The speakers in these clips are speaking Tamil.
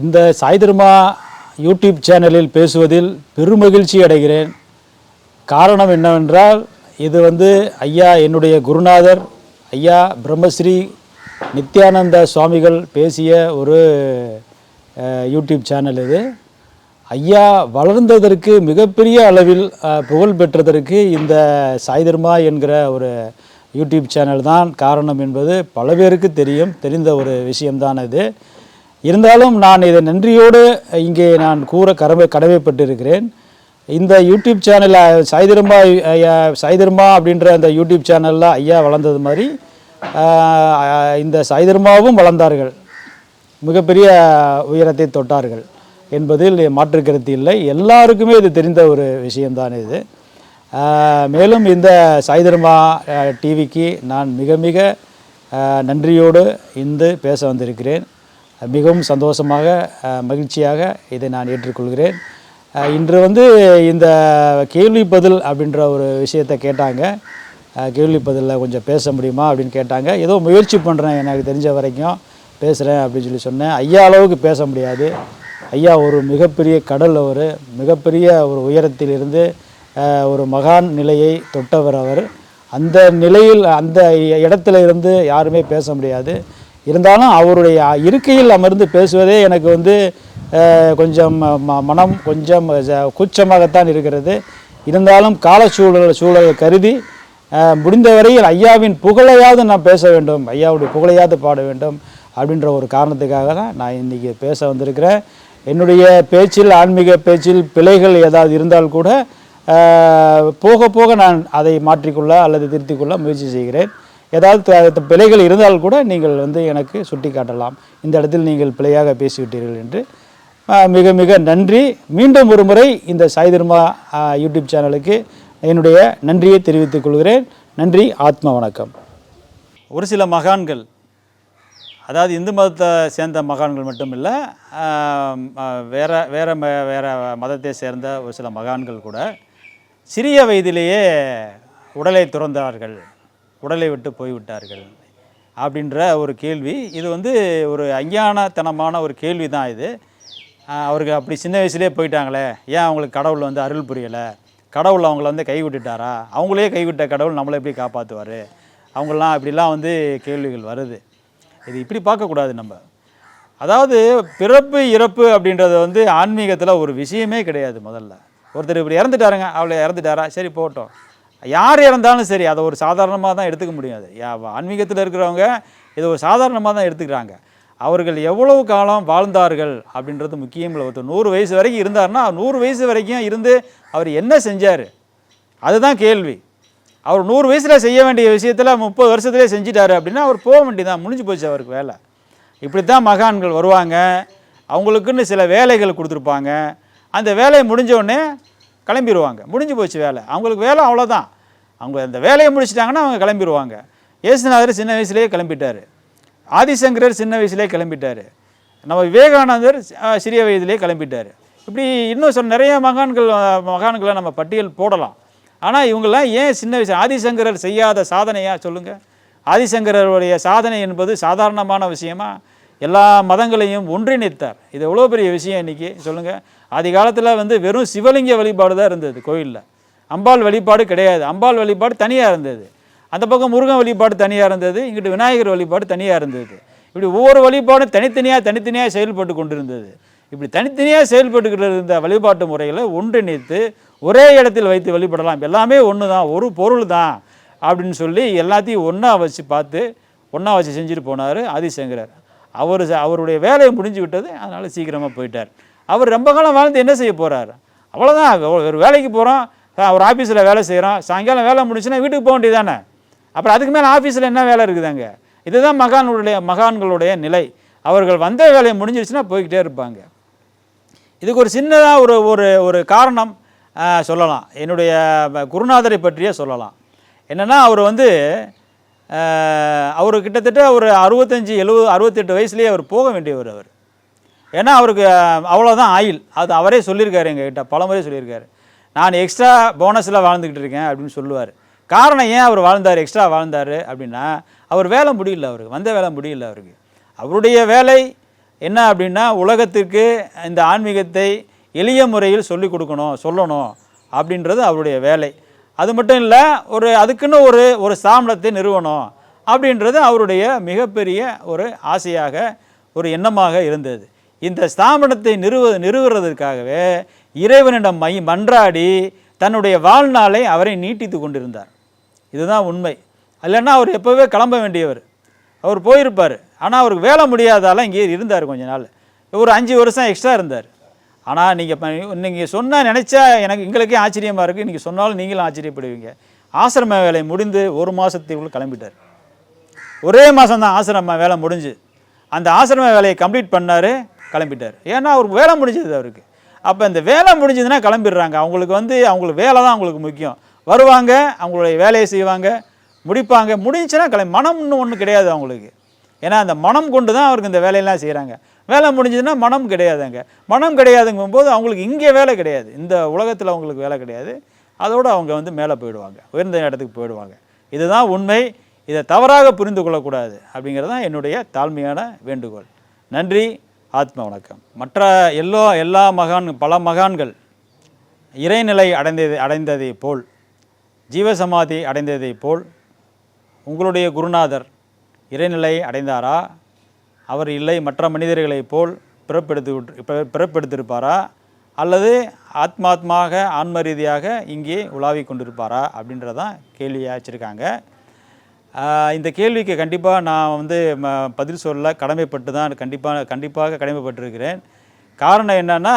இந்த சாய்திருமா யூடியூப் சேனலில் பேசுவதில் பெருமகிழ்ச்சி அடைகிறேன். காரணம் என்னவென்றால் இது வந்து ஐயா என்னுடைய குருநாதர் ஐயா பிரம்மஸ்ரீ நித்யானந்த சுவாமிகள் பேசிய ஒரு யூடியூப் சேனல் இது. ஐயா வளர்ந்ததற்கு மிகப்பெரிய அளவில் புகழ் பெற்றதற்கு இந்த சாய்தர்மா என்கிற ஒரு யூடியூப் சேனல் தான் காரணம் என்பது பல பேருக்கு தெரியும் தெரிந்த ஒரு விஷயம்தான் இது. இருந்தாலும் நான் இதை நன்றியோடு இங்கே நான் கூற கடமை கடமைப்பட்டிருக்கிறேன். இந்த யூடியூப் சேனலில் சாய்தர்மா ஐயா சாய்தர்மா அப்படின்ற அந்த யூடியூப் சேனலில் ஐயா வளர்ந்தது மாதிரி இந்த சாய்தர்மாவும் வளர்ந்தார்கள். மிகப்பெரிய உயரத்தை தொட்டார்கள் என்பதில் மாற்று கருத்து இல்லை. எல்லாருக்குமே இது தெரிந்த ஒரு விஷயம்தான் இது. மேலும் இந்த சாய்தர்மா டிவிக்கு நான் மிக மிக நன்றியோடு இந்து பேச வந்திருக்கிறேன். மிகவும் சந்தோஷமாக மகிழ்ச்சியாக இதை நான் ஏற்றுக்கொள்கிறேன். இன்று வந்து இந்த கேள்வி பதில் அப்படின்ற ஒரு விஷயத்தை கேட்டாங்க. கேள்வி பதிலில் கொஞ்சம் பேச முடியுமா அப்படின்னு கேட்டாங்க. ஏதோ முயற்சி பண்ணுறேன் எனக்கு தெரிஞ்ச வரைக்கும் பேசுகிறேன் அப்படின்னு சொல்லி சொன்னேன். ஐயா அளவுக்கு பேச முடியாது. ஐயா ஒரு மிகப்பெரிய கடல் அவர் மிகப்பெரிய ஒரு உயரத்திலிருந்து ஒரு மகான் நிலையை தொட்டவர் அவர். அந்த நிலையில் அந்த இடத்துல இருந்து யாருமே பேச முடியாது. இருந்தாலும் அவருடைய இருக்கையில் அமர்ந்து பேசுவதே எனக்கு வந்து கொஞ்சம் ம- மனம் கொஞ்சம் கூச்சமாகத்தான் இருக்கிறது. இருந்தாலும் கால சூழல் சூழலை கருதி முடிந்தவரையில் ஐயாவின் புகழையாவது நான் பேச வேண்டும் ஐயாவுடைய புகழையாவது பாட வேண்டும் அப்படின்ற ஒரு காரணத்துக்காக தான் நான் இன்றைக்கி பேச வந்திருக்கிறேன். என்னுடைய பேச்சில் ஆன்மீக பேச்சில் பிழைகள் ஏதாவது இருந்தால் கூட போக போக நான் அதை மாற்றிக்கொள்ள அல்லது திருத்திக்கொள்ள முயற்சி செய்கிறேன். ஏதாவது பிழைகள் இருந்தால் கூட நீங்கள் வந்து எனக்கு சுட்டி காட்டலாம். இந்த இடத்தில் நீங்கள் பிழையாக பேசிவிட்டீர்கள் என்று. மிக மிக நன்றி. மீண்டும் ஒரு முறை இந்த சாய்தர்மா ஆஹ், யூடியூப் சேனலுக்கு என்னுடைய நன்றியை தெரிவித்துக் கொள்கிறேன். நன்றி ஆத்ம வணக்கம். ஒரு சில மகான்கள் அதாவது இந்து மதத்தை சேர்ந்த மகான்கள் மட்டும் இல்லை வேற வேற ம- வேற மதத்தை சேர்ந்த ஒரு சில மகான்கள் கூட சிறிய வயதிலேயே உடலை துறந்தார்கள். உடலை விட்டு போய்விட்டார்கள் அப்படின்ற ஒரு கேள்வி. இது வந்து ஒரு அஞ்ஞானத்தனமான ஒரு கேள்வி தான் இது. அவருக்கு அப்படி சின்ன வயசுலேயே போயிட்டாங்களே. ஏன் அவங்களுக்கு கடவுள் வந்து அருள் புரியலை? கடவுள் அவங்கள வந்து கைவிட்டுட்டாரா அவங்களே கைவிட்ட கடவுள் நம்மளை எப்படி காப்பாற்றுவார் அவங்களாம் இப்படிலாம் வந்து கேள்விகள் வருது. இது இப்படி பார்க்கக்கூடாது நம்ம. அதாவது பிறப்பு இறப்பு அப்படின்றது வந்து ஆன்மீகத்தில் ஒரு விஷயமே கிடையாது முதல்ல. ஒருத்தர் இப்படி இறந்துட்டாருங்க அவளை இறந்துட்டாரா? சரி போட்டோம் யார் இறந்தாலும் சரி அதை ஒரு சாதாரணமாக தான் எடுத்துக்க முடியாது ஆன்மீகத்தில் இருக்கிறவங்க இதை ஒரு சாதாரணமாக தான் எடுத்துக்கிறாங்க. அவர்கள் எவ்வளவு காலம் வாழ்ந்தார்கள் அப்படின்றது முக்கியம் இல்லை. ஒருத்தர் நூறு வயசு வரைக்கும் இருந்தாருன்னா நூறு வயசு வரைக்கும் இருந்து அவர் என்ன செஞ்சார்? அதுதான் கேள்வி. அவர் நூறு வயசில் செய்ய வேண்டிய விஷயத்தில் முப்பது வருஷத்துலேயே செஞ்சிட்டாரு அப்படின்னா அவர் போக வேண்டியதான் முடிஞ்சு போச்சு அவருக்கு வேலை. இப்படி தான் மகான்கள் வருவாங்க. அவங்களுக்குன்னு சில வேலைகள் கொடுத்துருப்பாங்க. அந்த வேலையை முடிஞ்ச கிளம்பிடுவாங்க முடிஞ்சு போச்சு வேலை. அவங்களுக்கு வேலை அவ்வளோதான் அவங்க அந்த வேலையை முடிச்சிட்டாங்கன்னா அவங்க கிளம்பிடுவாங்க இயேசுநாதர் சின்ன வயசுலேயே கிளம்பிட்டார். ஆதிசங்கரர் சின்ன வயசுலேயே கிளம்பிட்டார். நம்ம விவேகானந்தர் சிறிய வயதிலே கிளம்பிட்டார். இப்படி இன்னும் சொன்ன நிறைய மகான்கள் மகான்களை நம்ம பட்டியல் போடலாம். ஆனால் இவங்கெல்லாம் ஏன் சின்ன வயசு ஆதிசங்கரர் செய்யாத சாதனையாக சொல்லுங்கள் ஆதிசங்கரருடைய சாதனை என்பது சாதாரணமான விஷயமா? எல்லா மதங்களையும் ஒன்றிணைத்தார். இது எவ்வளோ பெரிய விஷயம் இன்றைக்கி சொல்லுங்கள் ஆதி காலத்தில் வந்து வெறும் சிவலிங்க வழிபாடு தான் இருந்தது கோயிலில். அம்பாள் வழிபாடு கிடையாது. அம்பாள் வழிபாடு தனியாக இருந்தது. அந்த பக்கம் முருகன் வழிபாடு தனியாக இருந்தது. இங்கிட்டு விநாயகர் வழிபாடு தனியாக இருந்தது. இப்படி ஒவ்வொரு வழிபாடும் தனித்தனியாக தனித்தனியாக செயல்பட்டு கொண்டிருந்தது. இப்படி தனித்தனியாக செயல்பட்டுக்கிட்டு இருந்த வழிபாட்டு முறைகளை ஒன்றிணைத்து ஒரே இடத்தில் வைத்து வழிபடலாம். எல்லாமே ஒன்று தான் ஒரு பொருள் தான் அப்படின்னு சொல்லி எல்லாத்தையும் ஒன்றா வச்சு பார்த்து ஒன்றா வச்சு செஞ்சுட்டு போனார் ஆதிசங்கரர். அவர் அவருடைய வேலையை முடிஞ்சு விட்டது. அதனால் சீக்கிரமாக போயிட்டார். அவர் ரொம்ப காலம் வாழ்ந்து என்ன செய்ய போகிறார் அவ்வளோதான் ஒரு வேலைக்கு போகிறோம் ஒரு ஆஃபீஸில் வேலை செய்கிறோம் சாயங்காலம் வேலை முடிச்சுன்னா வீட்டுக்கு போக வேண்டியதானே அப்புறம் அதுக்கு மேலே ஆஃபீஸில் என்ன வேலை இருக்குதாங்க இதுதான் மகான்களுடைய மகான்களுடைய நிலை. அவர்கள் வந்த வேலையை முடிஞ்சிருச்சுன்னா போய்கிட்டே இருப்பாங்க. இதுக்கு ஒரு சின்னதாக ஒரு ஒரு ஒரு காரணம் சொல்லலாம். என்னுடைய குருநாதரை பற்றியே சொல்லலாம். என்னென்னா அவர் வந்து அவர் கிட்டத்தட்ட ஒரு அறுபத்தஞ்சி எழுபது அறுபத்தெட்டு வயசுலேயே அவர் போக வேண்டியவர் அவர். ஏன்னா அவருக்கு அவ்வளோதான் ஆயில் அது அவரே சொல்லியிருக்காரு எங்ககிட்ட பலமுறை சொல்லியிருக்காரு. நான் எக்ஸ்ட்ரா போனஸில் வாழ்ந்துக்கிட்டு இருக்கேன் அப்படின்னு சொல்லுவார். காரணம் ஏன் அவர் வாழ்ந்தார் எக்ஸ்ட்ரா வாழ்ந்தார் அப்படின்னா அவர் வேலை முடியல அவருக்கு வந்த வேலை முடியல அவருக்கு. அவருடைய வேலை என்ன அப்படின்னா உலகத்திற்கு இந்த ஆன்மீகத்தை எளிய முறையில் சொல்லிக் கொடுக்கணும் சொல்லணும் அப்படின்றது அவருடைய வேலை. அது மட்டும் இல்லை ஒரு அதுக்குன்னு ஒரு ஒரு சாம்பளத்தை நிறுவனம் அப்படின்றது அவருடைய மிகப்பெரிய ஒரு ஆசையாக ஒரு எண்ணமாக இருந்தது. இந்த ஸ்தாபனத்தை நிறுவ நிறுவுறதற்காகவே இறைவனிடம் மை மன்றாடி தன்னுடைய வாழ்நாளை அவரை நீட்டித்து கொண்டிருந்தார். இதுதான் உண்மை. இல்லைன்னா அவர் எப்போவே கிளம்ப வேண்டியவர். அவர் போயிருப்பார். ஆனால் அவருக்கு வேலை முடியாதால இங்கே இருந்தார் கொஞ்ச நாள். ஒரு அஞ்சு வருஷம் எக்ஸ்ட்ரா இருந்தார். ஆனால் நீங்கள் நீங்கள் சொன்னால் நினச்சா எனக்கு எங்களுக்கே ஆச்சரியமாக இருக்குது நீங்கள் சொன்னாலும் நீங்களும் ஆச்சரியப்படுவீங்க. ஆசிரம வேலை முடிந்து ஒரு மாதத்துக்குள்ளே கிளம்பிட்டார். ஒரே மாதம் தான் ஆசிரம வேலை முடிஞ்சு. அந்த ஆசிரம வேலையை கம்ப்ளீட் பண்ணார். கிளம்பிட்டார். ஏன்னா அவருக்கு வேலை முடிஞ்சது அவருக்கு. அப்போ இந்த வேலை முடிஞ்சதுன்னா கிளம்பிடுறாங்க. அவங்களுக்கு வந்து அவங்களுக்கு வேலை தான் அவங்களுக்கு முக்கியம். வருவாங்க அவங்களுடைய வேலையை செய்வாங்க முடிப்பாங்க. முடிஞ்சுன்னா கிளம்பி மனம்னு ஒன்று கிடையாது அவங்களுக்கு. ஏன்னா அந்த மனம் கொண்டு தான் அவருக்கு இந்த வேலையெல்லாம் செய்கிறாங்க வேலை முடிஞ்சதுன்னா மனம் கிடையாதுங்க. மனம் கிடையாதுங்கும் போது அவங்களுக்கு இங்கே வேலை கிடையாது. இந்த உலகத்தில் அவங்களுக்கு வேலை கிடையாது. அதோடு அவங்க வந்து மேலே போயிடுவாங்க. உயர்ந்த இடத்துக்கு போயிடுவாங்க. இதுதான் உண்மை. இதை தவறாக புரிந்து கொள்ளக்கூடாது அப்படிங்கிறது தான் என்னுடைய தாழ்மையான வேண்டுகோள். நன்றி. ஆத்ம வணக்கம். மற்ற எல்லோ எல்லா மகான் பல மகான்கள் இறைநிலை அடைந்தது அடைந்ததைப் போல் ஜீவசமாதி அடைந்ததைப் போல் உங்களுடைய குருநாதர் இறைநிலை அடைந்தாரா? அவர் இல்லை மற்ற மனிதர்களைப் போல் பிறப்பெடுத்து பிறப்பெடுத்திருப்பாரா? அல்லது ஆத்மாத்மாக ஆன்ம ரீதியாக இங்கே உலாவிக் கொண்டிருப்பாரா? அப்படின்றதான் கேள்வியாக வச்சுருக்காங்க. இந்த கேள்விக்கு கண்டிப்பாக நான் வந்து ம- பதில் சொல்ல கடமைப்பட்டு தான் கண்டிப்பாக கண்டிப்பாக கடமைப்பட்டிருக்கிறேன். காரணம் என்னென்னா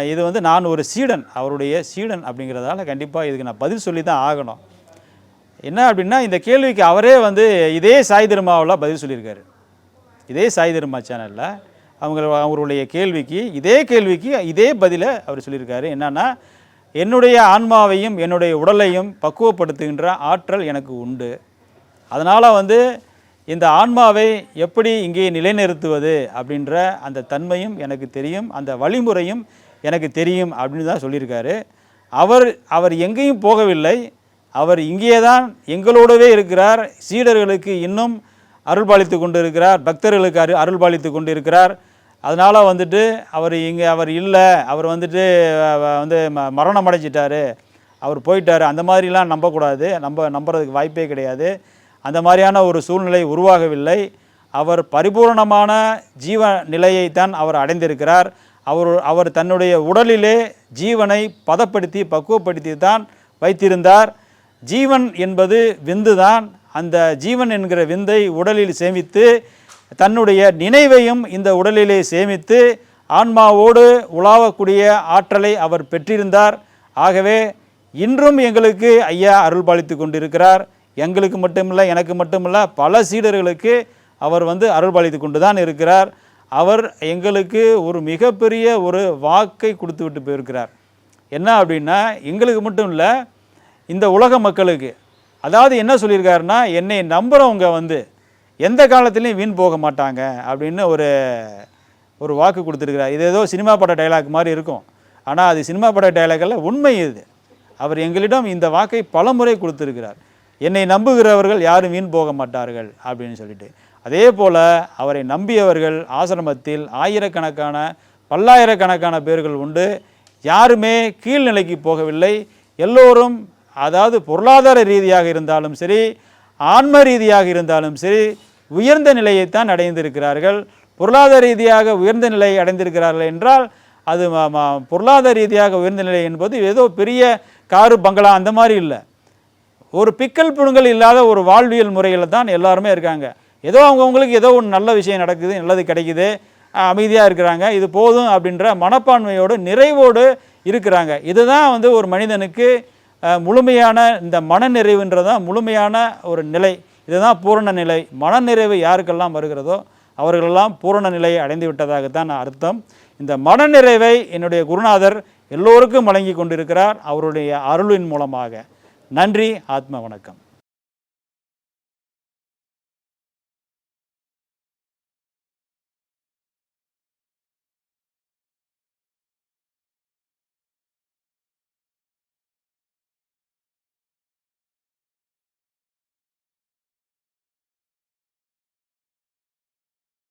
இது வந்து நான் ஒரு சீடன். அவருடைய சீடன் அப்படிங்கிறதால கண்டிப்பாக இதுக்கு நான் பதில் சொல்லி தான் ஆகணும். என்ன அப்படின்னா இந்த கேள்விக்கு அவரே வந்து இதே சாய் திருமாவில் பதில் சொல்லியிருக்காரு. இதே சாய் திருமா சேனலில் அவங்க அவருடைய கேள்விக்கு இதே கேள்விக்கு இதே பதிலை அவர் சொல்லியிருக்காரு. என்னென்னா என்னுடைய ஆன்மாவையும் என்னுடைய உடலையும் பக்குவப்படுத்துகின்ற ஆற்றல் எனக்கு உண்டு. அதனால் வந்து இந்த ஆன்மாவை எப்படி இங்கே நிலைநிறுத்துவது அப்படின்ற அந்த தன்மையும் எனக்கு தெரியும் அந்த வழிமுறையும் எனக்கு தெரியும் அப்படின்னு தான் சொல்லியிருக்காரு. அவர் அவர் எங்கேயும் போகவில்லை. அவர் இங்கே தான் எங்களோடவே இருக்கிறார். சீடர்களுக்கு இன்னும் அருள்பாலித்து கொண்டு இருக்கிறார் பக்தர்களுக்கு அரு அருள்பாலித்து கொண்டு இருக்கிறார் அதனால் வந்துட்டு அவர் இங்கே அவர் இல்லை அவர் வந்துட்டு வந்து ம- மரணம் அடைஞ்சிட்டார். அவர் போயிட்டார். அந்த மாதிரிலாம் நம்பக்கூடாது. நம்ப நம்புறதுக்கு வாய்ப்பே கிடையாது. அந்த மாதிரியான ஒரு சூழ்நிலை உருவாகவில்லை. அவர் பரிபூரணமான ஜீவ நிலையைத்தான் அவர் அடைந்திருக்கிறார். அவர் அவர் தன்னுடைய உடலிலே ஜீவனை பதப்படுத்தி பக்குவப்படுத்தி தான் வைத்திருந்தார். ஜீவன் என்பது விந்து தான் அந்த ஜீவன் என்கிற விந்தை உடலில் சேமித்து தன்னுடைய நினைவையும் இந்த உடலிலே சேமித்து ஆன்மாவோடு உலாவக்கூடிய ஆற்றலை அவர் பெற்றிருந்தார். ஆகவே இன்றும் எங்களுக்கு ஐயா அருள்பாலித்து கொண்டிருக்கிறார். எங்களுக்கு மட்டுமில்லை எனக்கு மட்டுமில்ல பல சீடர்களுக்கு அவர் வந்து அருள்பாலித்து கொண்டு தான் இருக்கிறார். அவர் எங்களுக்கு ஒரு மிகப்பெரிய ஒரு வாக்கை கொடுத்து விட்டு போயிருக்கிறார். என்ன அப்படின்னா எங்களுக்கு மட்டும் இல்லை இந்த உலக மக்களுக்கு. அதாவது என்ன சொல்லியிருக்காருன்னா என்னை நம்புகிறவங்க வந்து எந்த காலத்துலேயும் வீண் போக மாட்டாங்க அப்படின்னு ஒரு ஒரு வாக்கு கொடுத்துருக்கிறார். இது ஏதோ சினிமா பட டைலாக் மாதிரி இருக்கும். ஆனால் அது சினிமா பட டைலாக் உண்மை இது. அவர் எங்களிடம் இந்த வாக்கை பலமுறை கொடுத்துருக்கிறார். என்னை நம்புகிறவர்கள் யாரும் வீண் போக மாட்டார்கள் அப்படின்னு சொல்லிட்டு. அதே போல் அவரை நம்பியவர்கள் ஆசிரமத்தில் ஆயிரக்கணக்கான பல்லாயிரக்கணக்கான பேர்கள் உண்டு. யாருமே கீழ்நிலைக்கு போகவில்லை. எல்லோரும் அதாவது பொருளாதார ரீதியாக இருந்தாலும் சரி ஆன்ம ரீதியாக இருந்தாலும் சரி உயர்ந்த நிலையைத்தான் அடைந்திருக்கிறார்கள். பொருளாதார ரீதியாக உயர்ந்த நிலை அடைந்திருக்கிறார்கள் என்றால் அது பொருளாதார ரீதியாக உயர்ந்த நிலை என்பது ஏதோ பெரிய காரு பங்களா அந்த மாதிரி இல்லை. ஒரு பிக்கல் புடுங்கல் இல்லாத ஒரு வாழ்வியல் முறையில் தான் எல்லாருமே இருக்காங்க. ஏதோ அவங்கவுங்களுக்கு ஏதோ ஒன்று நல்ல விஷயம் நடக்குது நல்லது கிடைக்குது அமைதியாக இருக்கிறாங்க இது போதும் அப்படின்ற மனப்பான்மையோடு நிறைவோடு இருக்கிறாங்க. இதுதான் வந்து ஒரு மனிதனுக்கு முழுமையான இந்த மன நிறைவுன்றதான் முழுமையான ஒரு நிலை. இதுதான் பூரண நிலை. மனநிறைவு யாருக்கெல்லாம் வருகிறதோ அவர்களெல்லாம் பூரண நிலையை அடைந்து விட்டதாகத்தான் அர்த்தம். இந்த மனநிறைவை என்னுடைய குருநாதர் எல்லோருக்கும் வழங்கி கொண்டிருக்கிறார் அவருடைய அருளின் மூலமாக. நன்றி ஆத்ம வணக்கம்.